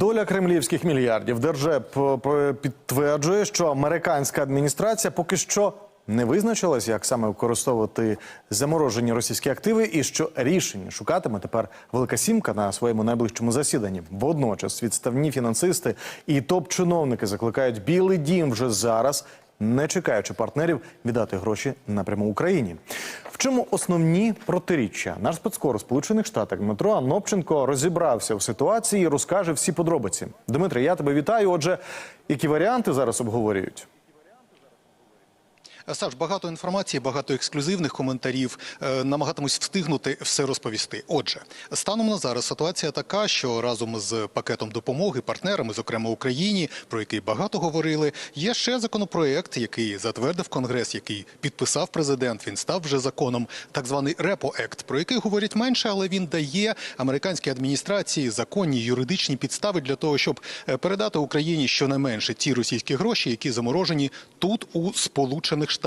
Доля кремлівських мільярдів Держеп е, підтверджує, що американська адміністрація поки що не визначилась, як саме використовувати заморожені російські активи, і що рішення шукатиме тепер Велика Сімка на своєму найближчому засіданні. Водночас відставні фінансисти і топ-чиновники закликають Білий Дім вже зараз, не чекаючи партнерів, віддати гроші напряму Україні. В чому основні протиріччя? Наш спецкор у Сполучених Штатах Дмитро Анопченко розібрався в ситуації і розкаже всі подробиці. Дмитрий, я тебе вітаю. Отже, які варіанти зараз обговорюють? Саш, багато інформації, багато ексклюзивних коментарів. Е, Намагатимусь встигнути все розповісти. Отже, станом на зараз ситуація така, що разом з пакетом допомоги партнерами, зокрема Україні, про який багато говорили, є ще законопроект, який затвердив Конгрес, який підписав президент. Він став вже законом, так званий Репо Ект, про який говорять менше, але він дає американській адміністрації законні юридичні підстави для того, щоб е, передати Україні щонайменше ті російські гроші, які заморожені тут у Сполучених Штатах.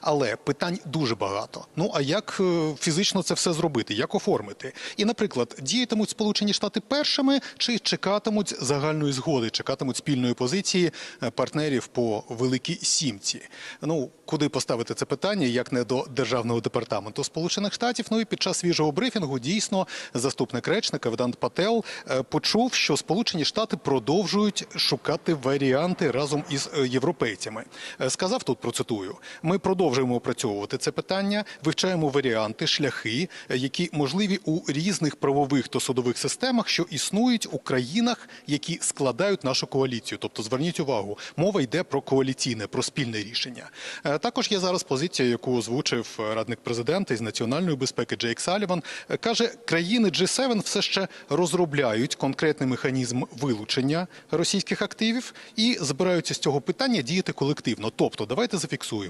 Але питань дуже багато. Ну а як е, фізично це все зробити? Як оформити? І, наприклад, діятимуть Сполучені Штати першими чи чекатимуть загальної згоди, чекатимуть спільної позиції е, партнерів по великій сімці? Ну куди поставити це питання, як не до державного департаменту Сполучених Штатів? Ну і під час свіжого брифінгу дійсно заступник речника Ведант Пател е, почув, що Сполучені Штати продовжують шукати варіанти разом із європейцями. Сказав тут процитую: ми продовжуємо опрацьовувати це питання, вивчаємо варіанти, шляхи, які можливі у різних правових та судових системах, що існують у країнах, які складають нашу коаліцію. Тобто, зверніть увагу, мова йде про коаліційне, про спільне рішення. Е, Також є зараз позиція, яку озвучив радник президента із національної безпеки Джейк Саліван. Е, Каже, країни G7 все ще розробляють конкретний механізм вилучення російських активів і збираються з цього питання діяти колективно. Тобто, давайте зафіксуємо.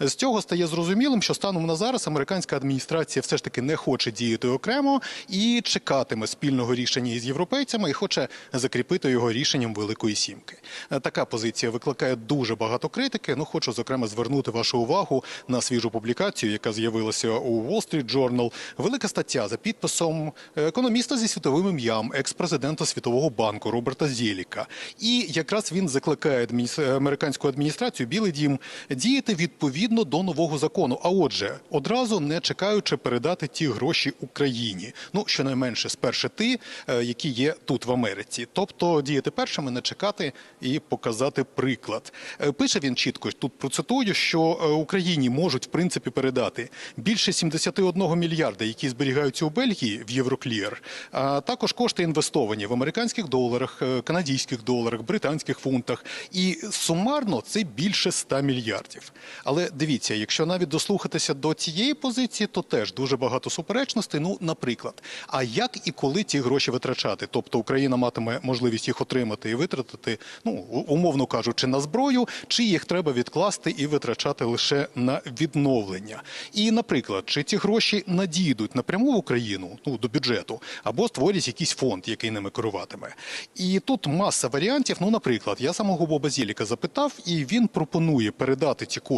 З цього стає зрозумілим, що станом на зараз американська адміністрація все ж таки не хоче діяти окремо і чекатиме спільного рішення із європейцями і хоче закріпити його рішенням Великої Сімки. Е, Така позиція викликає дуже багато критики. Ну, хочу зокрема звернути вашу увагу на свіжу публікацію, яка з'явилася у Wall Street Journal. Велика стаття за підписом економіста зі світовим ім'ям, екс-президента Світового банку Роберта Зєліка. І якраз він закликає адміс- американську адміністрацію Білий Дім діяти відповідно до нового закону. А отже, одразу не чекаючи передати ті гроші Україні. Ну щонайменше спершу ті, е, які є тут в Америці. Тобто діяти першими, не чекати і показати приклад. Е, Пише він чітко тут процитую, що е, Україні можуть в принципі передати більше 71 мільярда, які зберігаються у Бельгії в Євроклір, а також кошти інвестовані в американських доларах, канадських доларах, британських фунтах. І сумарно це більше 100 мільярдів. Але дивіться, якщо навіть дослухатися до цієї позиції, то теж дуже багато суперечностей. Ну, наприклад, а як і коли ті гроші витрачати? Тобто Україна матиме можливість їх отримати і витратити, ну умовно кажучи, на зброю, чи їх треба відкласти і витрачати лише на відновлення? І, наприклад, чи ці гроші надійдуть напряму в Україну, ну до бюджету, або створять якийсь фонд, який ними керуватиме? І тут маса варіантів. Ну, наприклад, я самого Боба Зєліка запитав, і він пропонує передати ці кошти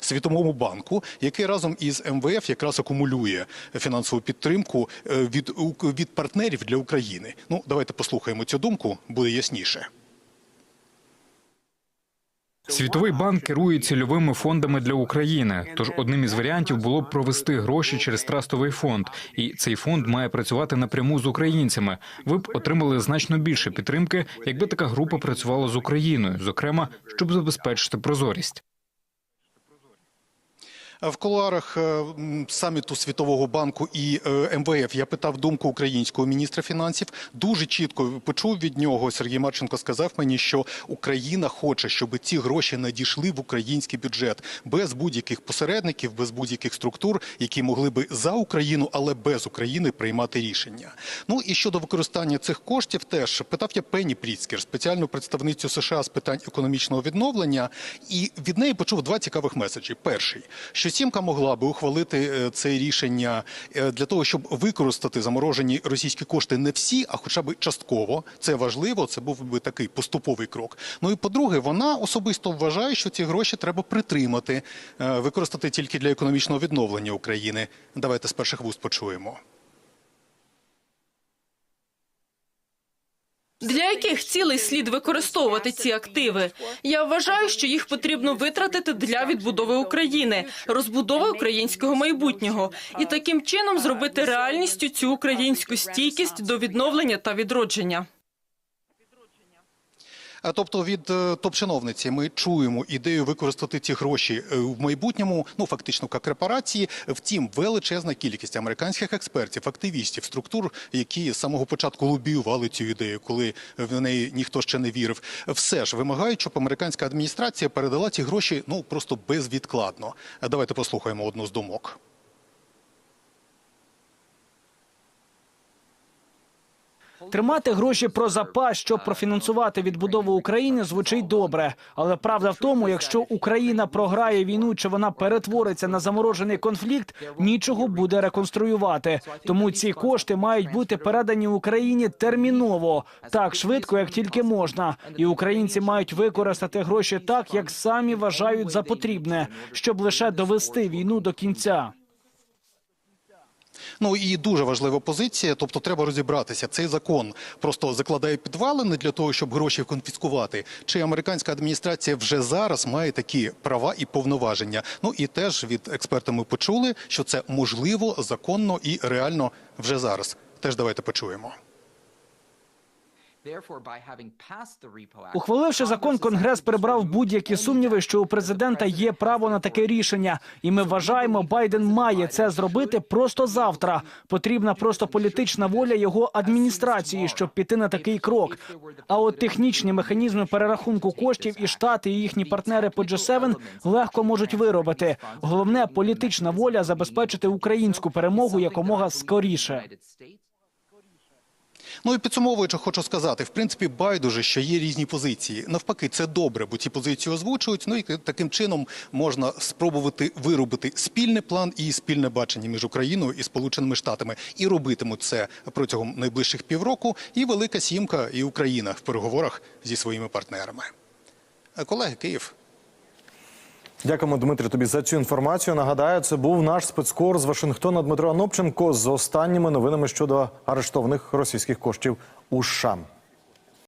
Світовому банку, який разом із МВФ якраз акумулює фінансову підтримку е, від, від партнерів для України. Ну, давайте послухаємо цю думку, буде ясніше. Світовий банк керує цільовими фондами для України. Тож одним із варіантів було б провести гроші через трастовий фонд, і цей фонд має працювати напряму з українцями. Ви б отримали значно більше підтримки, якби така група працювала з Україною, зокрема, щоб забезпечити прозорість. В кулуарах е, саміту Світового банку і е, МВФ я питав думку українського міністра фінансів. Дуже чітко почув від нього. Сергій Марченко сказав мені, що Україна хоче, щоб ці гроші надійшли в український бюджет без будь-яких посередників, без будь-яких структур, які могли би за Україну, але без України приймати рішення. Ну і щодо використання цих коштів, теж питав я Пенні Пріцкер, спеціальну представницю США з питань економічного відновлення, і від неї почув два цікавих меседжі. Перший, що Сімка могла би ухвалити е, це рішення е, для того, щоб використати заморожені російські кошти не всі, а хоча б частково. Це важливо. Це був би такий поступовий крок. Ну і по-друге, вона особисто вважає, що ці гроші треба притримати, е, використати тільки для економічного відновлення України. Давайте з перших вуст почуємо. Для яких цілей слід використовувати ці активи? Я вважаю, що їх потрібно витратити для відбудови України, розбудови українського майбутнього і таким чином зробити реальністю цю українську стійкість до відновлення та відродження. А Тобто від е, топ-чиновниці ми чуємо ідею використати ці гроші е, в майбутньому, ну фактично як репарації. Втім, величезна кількість американських експертів, активістів, структур, які з самого початку лобіювали цю ідею, коли в неї ніхто ще не вірив, все ж вимагають, щоб американська адміністрація передала ці гроші ну просто безвідкладно. Давайте послухаємо одну з думок. Тримати гроші про запас, щоб профінансувати відбудову України, звучить добре. Але правда в тому, якщо Україна програє війну чи вона перетвориться на заморожений конфлікт, нічого буде реконструювати. Тому ці кошти мають бути передані Україні терміново, так швидко, як тільки можна. І українці мають використати гроші так, як самі вважають за потрібне, щоб лише довести війну до кінця. Ну і дуже важлива позиція. Тобто, треба розібратися. Цей закон просто закладає підвалини для того, щоб гроші конфіскувати. Чи американська адміністрація вже зараз має такі права і повноваження? Ну і теж від експерта ми почули, що це можливо, законно і реально вже зараз. Теж давайте почуємо. Ухваливши закон, конгрес прибрав будь-які сумніви, що у президента є право на таке рішення, і ми вважаємо, Байден має це зробити просто завтра. Потрібна просто політична воля його адміністрації, щоб піти на такий крок. А от технічні механізми перерахунку коштів і штати і їхні партнери по G7 легко можуть виробити. Головне політична воля забезпечити українську перемогу якомога скоріше. Ну і підсумовуючи, хочу сказати, в принципі, байдуже, що є різні позиції. Навпаки, це добре, бо ці позиції озвучують. Ну і таким чином можна спробувати виробити спільний план і спільне бачення між Україною і Сполученими Штатами. І робитимуть це протягом найближчих півроку. І Велика Сімка, і Україна в переговорах зі своїми партнерами. Колеги, Київ. Дякуємо, Дмитрі, тобі за цю інформацію. Нагадаю, це був наш спецкор з Вашингтона Дмитро Анопченко з останніми новинами щодо арештованих російських коштів у США.